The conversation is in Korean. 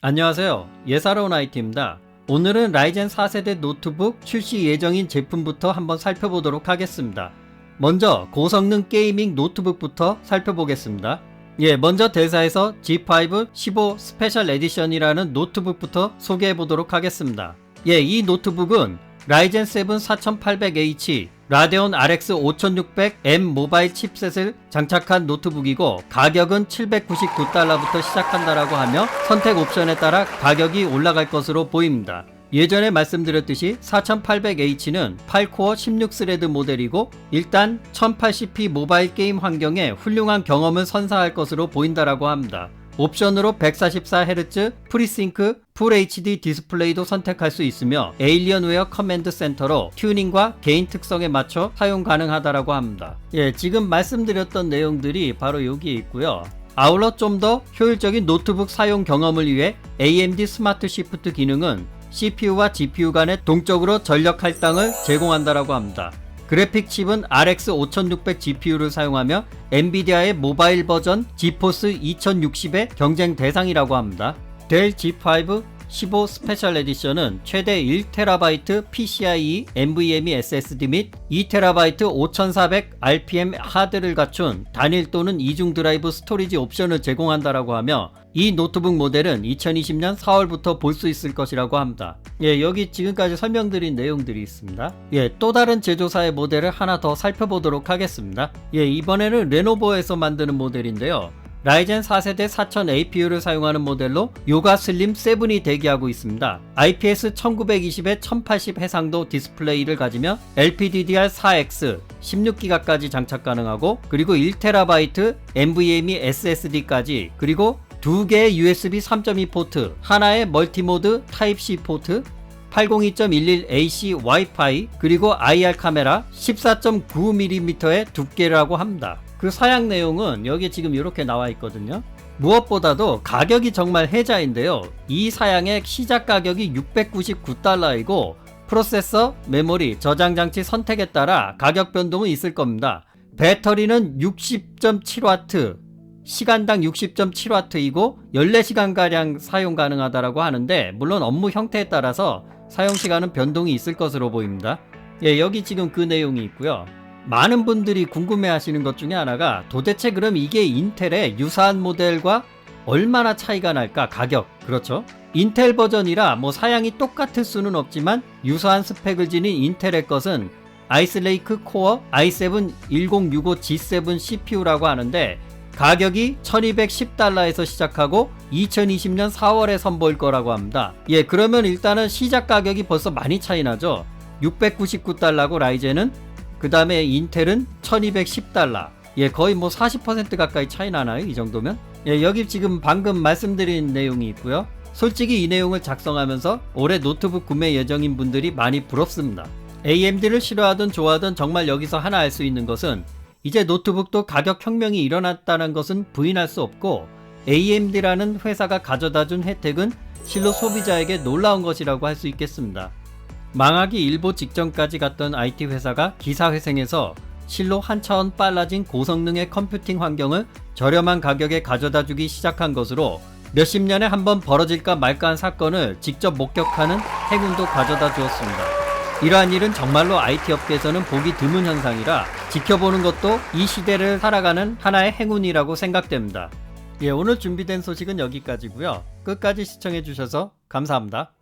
안녕하세요. 예사로운 IT입니다. 오늘은 라이젠 4세대 노트북 출시 예정인 제품부터 한번 살펴보도록 하겠습니다. 먼저 고성능 게이밍 노트북부터 살펴보겠습니다. 예, 먼저 대사에서 G5 15 스페셜 에디션이라는 노트북부터 소개해 보도록 하겠습니다. 예, 이 노트북은 라이젠 7 4800H 라데온 RX 5600M 모바일 칩셋을 장착한 노트북이고 가격은 799달러부터 시작한다라고 하며 선택 옵션에 따라 가격이 올라갈 것으로 보입니다. 예전에 말씀드렸듯이 4800H는 8코어 16스레드 모델이고 일단 1080p 모바일 게임 환경에 훌륭한 경험을 선사할 것으로 보인다라고 합니다. 옵션으로 144Hz 프리싱크 풀 HD 디스플레이도 선택할 수 있으며 에일리언웨어 커맨드 센터로 튜닝과 개인 특성에 맞춰 사용 가능하다라고 합니다. 예, 지금 말씀드렸던 내용들이 바로 여기에 있고요. 아울러 좀 더 효율적인 노트북 사용 경험을 위해 AMD 스마트 시프트 기능은 CPU와 GPU 간의 동적으로 전력 할당을 제공한다라고 합니다. 그래픽 칩은 RX 5600 GPU를 사용하며 엔비디아의 모바일 버전 지포스 2060의 경쟁 대상이라고 합니다. 델 G5 15 스페셜 에디션은 최대 1TB PCIe NVMe SSD 및 2TB 5400 RPM 하드를 갖춘 단일 또는 이중 드라이브 스토리지 옵션을 제공한다라고 하며 이 노트북 모델은 2020년 4월부터 볼 수 있을 것이라고 합니다. 예, 여기 지금까지 설명드린 내용들이 있습니다. 예, 또 다른 제조사의 모델을 하나 더 살펴보도록 하겠습니다. 예, 이번에는 레노버에서 만드는 모델인데요. 라이젠 4세대 4000 APU를 사용하는 모델로 요가 슬림 7이 대기하고 있습니다. IPS 1920에 1080 해상도 디스플레이를 가지며 LPDDR4X 16기가까지 장착 가능하고 그리고 1TB NVMe SSD까지 그리고 두 개의 USB 3.2 포트, 하나의 멀티모드 타입C 포트, 802.11AC 와이파이, 그리고 IR 카메라 14.9mm의 두께라고 합니다. 그 사양 내용은 여기 지금 이렇게 나와 있거든요. 무엇보다도 가격이 정말 혜자인데요. 이 사양의 시작 가격이 699달러이고 프로세서, 메모리, 저장 장치 선택에 따라 가격 변동은 있을 겁니다. 배터리는 60.7W, 시간당 60.7W이고 14시간가량 사용 가능하다라고 하는데 물론 업무 형태에 따라서 사용 시간은 변동이 있을 것으로 보입니다. 예, 여기 지금 그 내용이 있고요. 많은 분들이 궁금해 하시는 것 중에 하나가 도대체 그럼 이게 인텔의 유사한 모델과 얼마나 차이가 날까 가격 그렇죠 인텔 버전이라 뭐 사양이 똑같을 수는 없지만 유사한 스펙을 지닌 인텔의 것은 아이슬레이크 코어 i7 1065 G7 CPU라고 하는데 가격이 1210달러에서 시작하고 2020년 4월에 선보일 거라고 합니다. 예, 그러면 일단은 시작 가격이 벌써 많이 차이 나죠. 699달러고 라이젠은 그 다음에 인텔은 1210달러. 예, 거의 뭐 40% 가까이 차이 나나요? 이 정도면? 예, 여기 지금 방금 말씀드린 내용이 있고요. 솔직히 이 내용을 작성하면서 올해 노트북 구매 예정인 분들이 많이 부럽습니다. AMD를 싫어하든 좋아하든 정말 여기서 하나 알 수 있는 것은 이제 노트북도 가격 혁명이 일어났다는 것은 부인할 수 없고 AMD라는 회사가 가져다 준 혜택은 실로 소비자에게 놀라운 것이라고 할 수 있겠습니다. 망하기 일보 직전까지 갔던 IT 회사가 기사회생에서 실로 한 차원 빨라진 고성능의 컴퓨팅 환경을 저렴한 가격에 가져다 주기 시작한 것으로 몇십 년에 한 번 벌어질까 말까 한 사건을 직접 목격하는 행운도 가져다 주었습니다. 이러한 일은 정말로 IT 업계에서는 보기 드문 현상이라 지켜보는 것도 이 시대를 살아가는 하나의 행운이라고 생각됩니다. 예, 오늘 준비된 소식은 여기까지고요. 끝까지 시청해 주셔서 감사합니다.